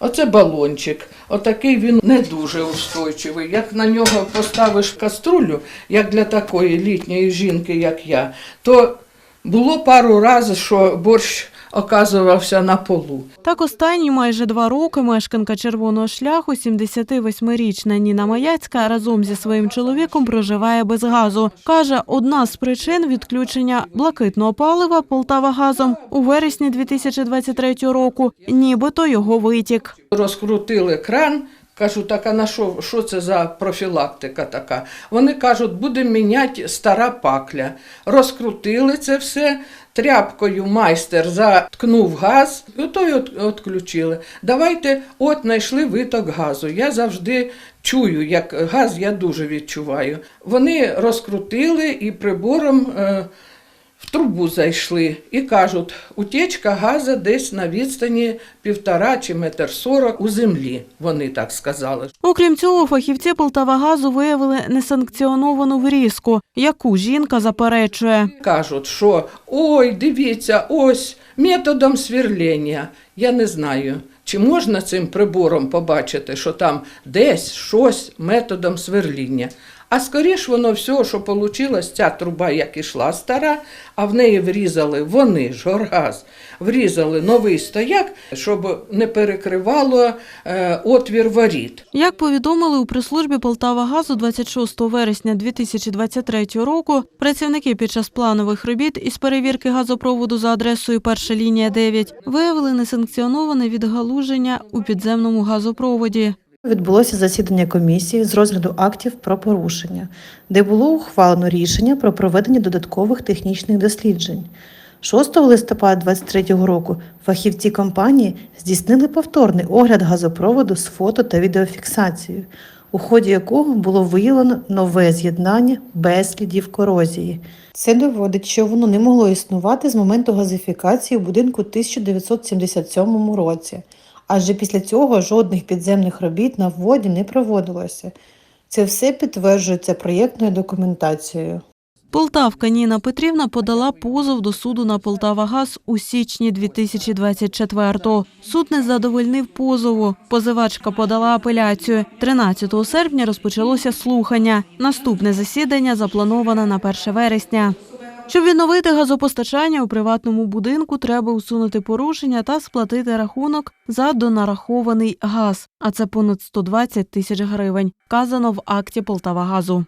Оце балончик. Отакий він не дуже устойчивий. Як на нього поставиш каструлю, як для такої літньої жінки, як я, то було пару разів, що борщ оказувався на полу. Так останні майже два роки мешканка червоного шляху, 78-річна Ніна Маяцька, разом зі своїм чоловіком проживає без газу. Каже, одна з причин відключення блакитного палива Полтава газом у вересні 2023 року, нібито його витік. Розкрутили кран. Кажу, так а на що, що це за профілактика така? Вони кажуть, будемо міняти стара пакля. Розкрутили це все, тряпкою майстер заткнув газ, і то й відключили. Давайте, от знайшли виток газу. Я завжди чую, як газ я дуже відчуваю. Вони розкрутили і прибором. Е, в трубу зайшли і кажуть, утечка газу десь на відстані півтора чи метр сорок у землі. Вони так сказали. Окрім цього, фахівці Полтава газу виявили несанкціоновану врізку, яку жінка заперечує. Кажуть, що ой, дивіться, ось методом сверлення. Я не знаю, чи можна цим прибором побачити, що там десь щось методом сверління. А скоріш воно все, що вийшло, ця труба, як ішла стара, а в неї врізали вони ж горгаз, врізали новий стояк, щоб не перекривало е, отвір воріт. Як повідомили у прес-службі Полтава газу 26 вересня 2023 року, працівники під час планових робіт із перевірки газопроводу за адресою перша лінія 9 виявили несанкціоноване відгалуження у підземному газопроводі. Відбулося засідання комісії з розгляду актів про порушення, де було ухвалено рішення про проведення додаткових технічних досліджень. 6 листопада 2023 року фахівці компанії здійснили повторний огляд газопроводу з фото та відеофіксацією, у ході якого було виявлено нове з'єднання без слідів корозії. Це доводить, що воно не могло існувати з моменту газифікації у будинку 1977 році адже після цього жодних підземних робіт на вводі не проводилося. Це все підтверджується проєктною документацією. Полтавка Ніна Петрівна подала позов до суду на Полтавагаз у січні 2024-го. Суд не задовольнив позову. Позивачка подала апеляцію. 13 серпня розпочалося слухання. Наступне засідання заплановане на 1 вересня. Щоб відновити газопостачання у приватному будинку, треба усунути порушення та сплатити рахунок за донарахований газ, а це понад 120 тисяч гривень, вказано в акті Полтавагазу.